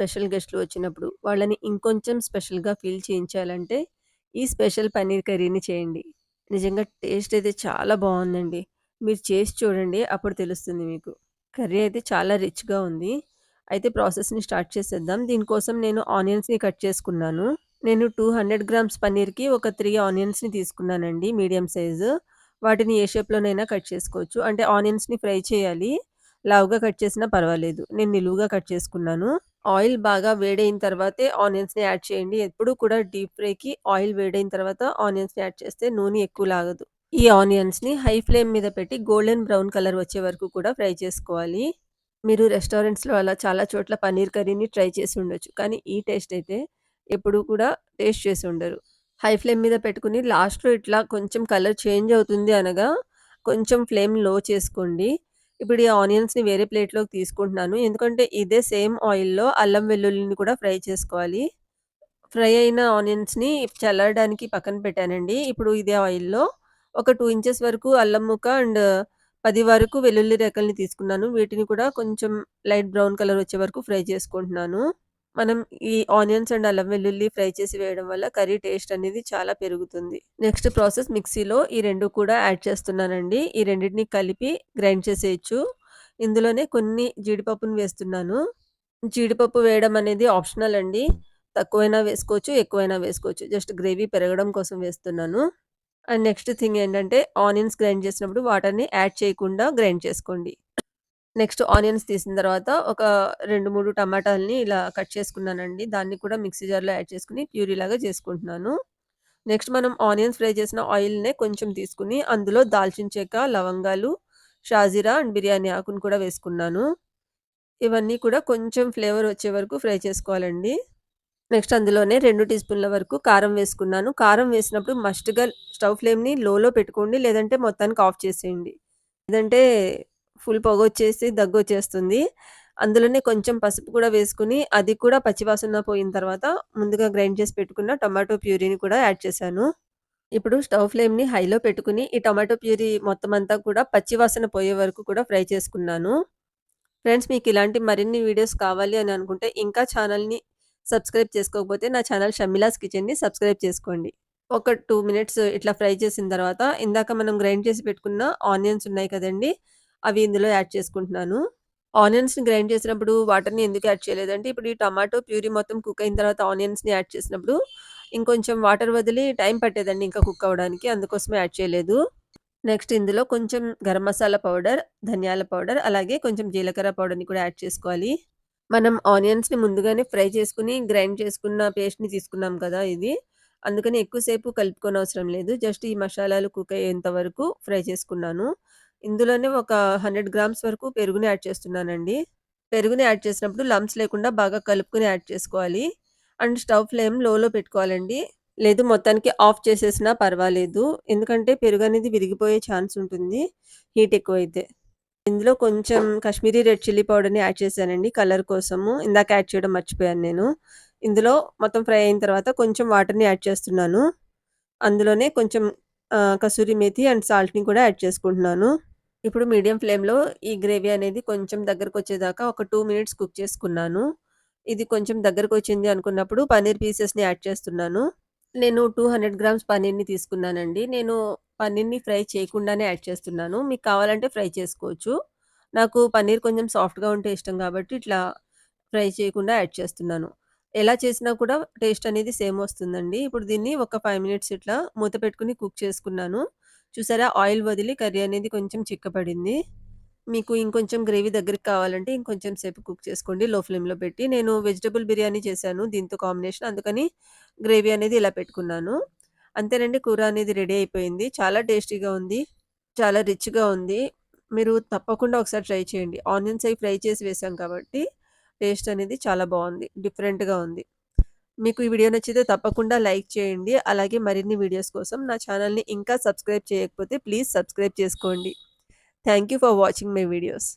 Special గెస్ట్‌లు వచ్చినప్పుడు వాళ్ళని ఇంకొంచెం స్పెషల్‌గా ఫీల్ చేయించాలంటే, ఈ స్పెషల్ పన్నీర్ కర్రీని చేయండి. నిజంగా టేస్ట్ అయితే చాలా బాగుందండి మీరు చేసి చూడండి అప్పుడు తెలుస్తుంది మీకు. కర్రీ అయితే చాలా రిచ్‌గా ఉంది. అయితే ప్రాసెస్‌ని స్టార్ట్ చేసేద్దాం. దీనికోసం నేను ఆనియన్స్‌ని కట్ చేసుకున్నాను. నేను 200 గ్రామ్స్ పన్నీర్‌కి ఒక త్రీ ఆనియన్స్‌ని తీసుకున్నానండి మీడియం సైజు. వాటిని ఏ షేప్‌లోనైనా కట్ చేసుకోవచ్చు. అంటే ఆనియన్స్‌ని ఫ్రై చేయాలి. లావుగా కట్ చేసినా పర్వాలేదు. నేను నిలువుగా కట్ చేసుకున్నాను. ఆయిల్ బాగా వేడైన తర్వాతే ఆనియన్స్‌ని యాడ్ చేయండి. ఎప్పుడూ కూడా డీప్ ఫ్రైకి ఆయిల్ వేడైన తర్వాత ఆనియన్స్‌ని యాడ్ చేస్తే నూనె ఎక్కువ లాగదు. ఈ ఆనియన్స్‌ని హై ఫ్లేమ్ మీద పెట్టి గోల్డెన్ బ్రౌన్ కలర్ వచ్చే వరకు కూడా ఫ్రై చేసుకోవాలి. మీరు రెస్టారెంట్స్‌లో అలా చాలా చోట్ల పన్నీర్ కర్రీని ట్రై చేసి ఉండొచ్చు. కానీ ఈ టేస్ట్ అయితే ఎప్పుడూ కూడా టేస్ట్ చేసి ఉండరు. హై ఫ్లేమ్ మీద పెట్టుకొని లాస్ట్‌లో ఇట్లా కొంచెం కలర్ చేంజ్ అవుతుంది అనగా కొంచెం ఫ్లేమ్లో చేసుకోండి. ఇప్పుడు ఈ ఆనియన్స్‌ని వేరే ప్లేట్‌లోకి తీసుకుంటున్నాను. ఎందుకంటే ఇదే సేమ్ ఆయిల్‌లో అల్లం వెల్లుల్లిని కూడా ఫ్రై చేసుకోవాలి. ఫ్రై అయిన ఆనియన్స్‌ని చల్లడానికి పక్కన పెట్టానండి. ఇప్పుడు ఇదే ఆయిల్‌లో ఒక టూ ఇంచెస్ వరకు అల్లం ముక్క అండ్ పది వరకు వెల్లుల్లి రెక్కల్ని తీసుకున్నాను. వీటిని కూడా కొంచెం లైట్ బ్రౌన్ కలర్ వచ్చే వరకు ఫ్రై చేసుకుంటున్నాను. మనం ఈ ఆనియన్స్ అండ్ అల్లం వెల్లుల్లి ఫ్రై చేసి వేయడం వల్ల కర్రీ టేస్ట్ అనేది చాలా పెరుగుతుంది. నెక్స్ట్ ప్రాసెస్ మిక్సీలో ఈ రెండు కూడా యాడ్ చేస్తున్నానండి. ఈ రెండింటిని కలిపి గ్రైండ్ చేసేయొచ్చు. ఇందులోనే కొన్ని జీడిపప్పును వేస్తున్నాను. జీడిపప్పు వేయడం అనేది ఆప్షనల్ అండి. తక్కువైనా వేసుకోవచ్చు, ఎక్కువైనా వేసుకోవచ్చు. జస్ట్ గ్రేవీ పెరగడం కోసం వేస్తున్నాను. అండ్ నెక్స్ట్ థింగ్ ఏంటంటే ఆనియన్స్ గ్రైండ్ చేసినప్పుడు వాటర్‌ని యాడ్ చేయకుండా గ్రైండ్ చేసుకోండి. నెక్స్ట్ ఆనియన్స్ తీసిన తర్వాత ఒక 2, 3 టమాటాలని ఇలా కట్ చేసుకున్నానండి. దాన్ని కూడా మిక్సీ జార్‌లో యాడ్ చేసుకొని ప్యూరీలాగా చేసుకుంటున్నాను. నెక్స్ట్ మనం ఆనియన్స్ ఫ్రై చేసిన ఆయిల్‌నే కొంచెం తీసుకుని అందులో దాల్చిన చెక్క, లవంగాలు, షాజీరా అండ్ బిర్యానీ ఆకును కూడా వేసుకున్నాను. ఇవన్నీ కూడా కొంచెం ఫ్లేవర్ వచ్చే వరకు ఫ్రై చేసుకోవాలండి. నెక్స్ట్ అందులోనే రెండు టీ స్పూన్ల వరకు కారం వేసుకున్నాను. కారం వేసినప్పుడు మస్ట్‌గా స్టవ్ ఫ్లేమ్‌ని లోలో పెట్టుకోండి. లేదంటే మొత్తానికి ఆఫ్ చేసేయండి. లేదంటే ఫుల్ పొగొచ్చేసి దగ్గొచ్చేస్తుంది. అందులోనే కొంచెం పసుపు కూడా వేసుకుని అది కూడా పచ్చివాసన పోయిన తర్వాత ముందుగా గ్రైండ్ చేసి పెట్టుకున్న టొమాటో ప్యూరీని కూడా యాడ్ చేశాను. ఇప్పుడు స్టవ్ ఫ్లేమ్‌ని హైలో పెట్టుకుని ఈ టొమాటో ప్యూరీ మొత్తం అంతా కూడా పచ్చివాసన పోయే వరకు కూడా ఫ్రై చేసుకున్నాను. ఫ్రెండ్స్ మీకు ఇలాంటి మరిన్ని వీడియోస్ కావాలి అని అనుకుంటే ఇంకా ఛానల్‌ని సబ్స్క్రైబ్ చేసుకోకపోతే నా ఛానల్ షమ్మిలాస్ కిచెన్‌ని సబ్స్క్రైబ్ చేసుకోండి. ఒక టూ మినిట్స్ ఇట్లా ఫ్రై చేసిన తర్వాత ఇందాక మనం గ్రైండ్ చేసి పెట్టుకున్న ఆనియన్స్ ఉన్నాయి కదండీ! అవి ఇందులో యాడ్ చేసుకుంటున్నాను. ఆనియన్స్‌ని గ్రైండ్ చేసినప్పుడు వాటర్‌ని ఎందుకు యాడ్ చేయలేదంటే ఇప్పుడు ఈ టమాటో ప్యూరీ మొత్తం కుక్ అయిన తర్వాత ఆనియన్స్‌ని యాడ్ చేసినప్పుడు ఇంకొంచెం వాటర్ వదిలి టైం పట్టేదండి ఇంకా కుక్ అవ్వడానికి. అందుకోసమే యాడ్ చేయలేదు. నెక్స్ట్ ఇందులో కొంచెం గరం మసాలా పౌడర్, ధనియాల పౌడర్ అలాగే కొంచెం జీలకర్ర పౌడర్‌ని కూడా యాడ్ చేసుకోవాలి. మనం ఆనియన్స్‌ని ముందుగానే ఫ్రై చేసుకుని గ్రైండ్ చేసుకున్న పేస్ట్‌ని తీసుకున్నాం కదా! ఇది. అందుకని ఎక్కువ సేపు అవసరం లేదు. జస్ట్ ఈ మసాలాలు కుక్ అయ్యేంత వరకు ఫ్రై చేసుకున్నాను. ఇందులోనే ఒక 100 గ్రామ్స్ వరకు పెరుగుని యాడ్ చేస్తున్నానండి. పెరుగుని యాడ్ చేసినప్పుడు లంప్స్ లేకుండా బాగా కలుపుకొని యాడ్ చేసుకోవాలి. అండ్ స్టవ్ ఫ్లేమ్ లోలో పెట్టుకోవాలండి. లేదు మొత్తానికి ఆఫ్ చేసేసినా పర్వాలేదు. ఎందుకంటే పెరుగు అనేది విరిగిపోయే ఛాన్స్ ఉంటుంది. హీట్ ఎక్కువైతే. ఇందులో కొంచెం కాశ్మీరీ రెడ్ చిల్లీ పౌడర్‌ని యాడ్ చేశానండి కలర్ కోసము. ఇందాక యాడ్ చేయడం మర్చిపోయాను నేను. ఇందులో మొత్తం ఫ్రై అయిన తర్వాత కొంచెం వాటర్‌ని యాడ్ చేస్తున్నాను. అందులోనే కొంచెం కసూరి మేతి అండ్ సాల్ట్‌ని కూడా యాడ్ చేసుకుంటున్నాను. ఇప్పుడు మీడియం ఫ్లేమ్‌లో ఈ గ్రేవీ అనేది కొంచెం దగ్గరకొచ్చేదాకా ఒక టూ మినిట్స్ కుక్ చేసుకున్నాను. ఇది కొంచెం దగ్గరకొచ్చింది అనుకున్నప్పుడు పన్నీర్ పీసెస్‌ని యాడ్ చేస్తున్నాను. నేను 200 గ్రామ్స్ పన్నీర్‌ని తీసుకున్నానండి. నేను పన్నీర్‌ని ఫ్రై చేయకుండానే యాడ్ చేస్తున్నాను. మీకు కావాలంటే ఫ్రై చేసుకోవచ్చు. నాకు పన్నీర్ కొంచెం సాఫ్ట్‌గా ఉంటే ఇష్టం కాబట్టి ఇట్లా ఫ్రై చేయకుండా యాడ్ చేస్తున్నాను. ఎలా చేసినా కూడా టేస్ట్ అనేది సేమ్ వస్తుందండి. ఇప్పుడు దీన్ని ఒక ఫైవ్ మినిట్స్ ఇట్లా మూత పెట్టుకొని కుక్ చేసుకున్నాను. చూసారా ఆయిల్ వదిలి కర్రీ అనేది కొంచెం చిక్కపడింది. మీకు ఇంకొంచెం గ్రేవీ దగ్గరికి కావాలంటే ఇంకొంచెం సేపు కుక్ చేసుకోండి లో ఫ్లేమ్‌లో పెట్టి. నేను వెజిటబుల్ బిర్యానీ చేశాను దీంతో కాంబినేషన్ అందుకని గ్రేవీ అనేది ఇలా పెట్టుకున్నాను. అంతేనండి కూర అనేది రెడీ అయిపోయింది. చాలా టేస్టీగా ఉంది. చాలా రిచ్‌గా ఉంది. మీరు తప్పకుండా ఒకసారి ట్రై చేయండి. ఆనియన్స్ అవి ఫ్రై చేసి వేసాం కాబట్టి టేస్ట్ అనేది చాలా బాగుంది డిఫరెంట్‌గా ఉంది. మీకు ఈ వీడియో నచ్చితే తప్పకుండా లైక్ చేయండి. అలాగే మరిన్ని వీడియోస్ కోసం నా ఛానల్‌ని ఇంకా సబ్స్క్రైబ్ చేయకపోతే ప్లీజ్ సబ్స్క్రైబ్ చేసుకోండి. Thank you for watching my videos.